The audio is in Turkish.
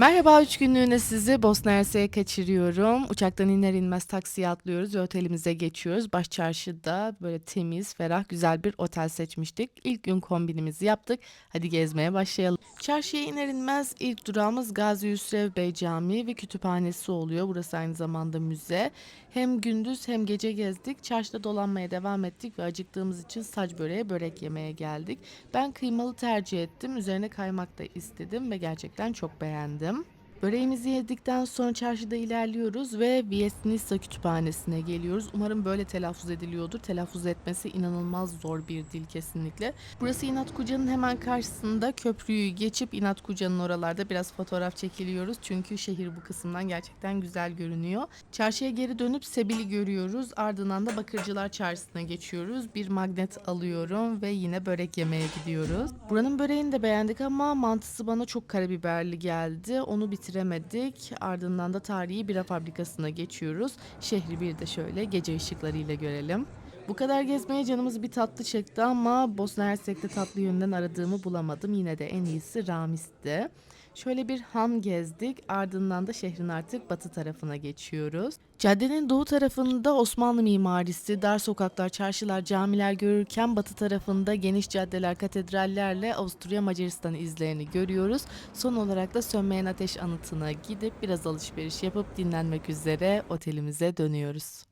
Merhaba, 3 günlüğüne sizi Bosna Hersek'e kaçırıyorum. Uçaktan iner inmez taksiye atlıyoruz ve otelimize geçiyoruz. Baş çarşıda böyle temiz, ferah, güzel bir otel seçmiştik. İlk gün kombinimizi yaptık. Hadi gezmeye başlayalım. Çarşıya iner inmez ilk durağımız Gazi Hüsrev Bey Camii ve kütüphanesi oluyor. Burası aynı zamanda müze. Hem gündüz hem gece gezdik. Çarşıda dolanmaya devam ettik ve acıktığımız için sac böreğe börek yemeye geldik. Ben kıymalı tercih ettim. Üzerine kaymak da istedim ve gerçekten çok beğendim. them. Böreğimizi yedikten sonra çarşıda ilerliyoruz ve Viesnitsa Kütüphanesi'ne geliyoruz. Umarım böyle telaffuz ediliyordur. Telaffuz etmesi inanılmaz zor bir dil kesinlikle. Burası İnatkuca'nın hemen karşısında köprüyü geçip İnatkuca'nın oralarda biraz fotoğraf çekiliyoruz. Çünkü şehir bu kısımdan gerçekten güzel görünüyor. Çarşıya geri dönüp Sebil'i görüyoruz. Ardından da Bakırcılar Çarşısı'na geçiyoruz. Bir magnet alıyorum ve yine börek yemeye gidiyoruz. Buranın böreğini de beğendik ama mantısı bana çok karabiberli geldi. Onu bitiremedik. Ardından da tarihi bira fabrikasına geçiyoruz. Şehri bir de şöyle gece ışıklarıyla görelim. Bu kadar gezmeye canımız bir tatlı çekti ama Bosna Hersek'te tatlı yönden aradığımı bulamadım. Yine de en iyisi Ramis'ti. Şöyle bir han gezdik ardından da şehrin artık batı tarafına geçiyoruz. Caddenin doğu tarafında Osmanlı mimarisi, dar sokaklar, çarşılar, camiler görürken batı tarafında geniş caddeler, katedrallerle Avusturya Macaristan izlerini görüyoruz. Son olarak da Sönmeyen Ateş Anıtı'na gidip biraz alışveriş yapıp dinlenmek üzere otelimize dönüyoruz.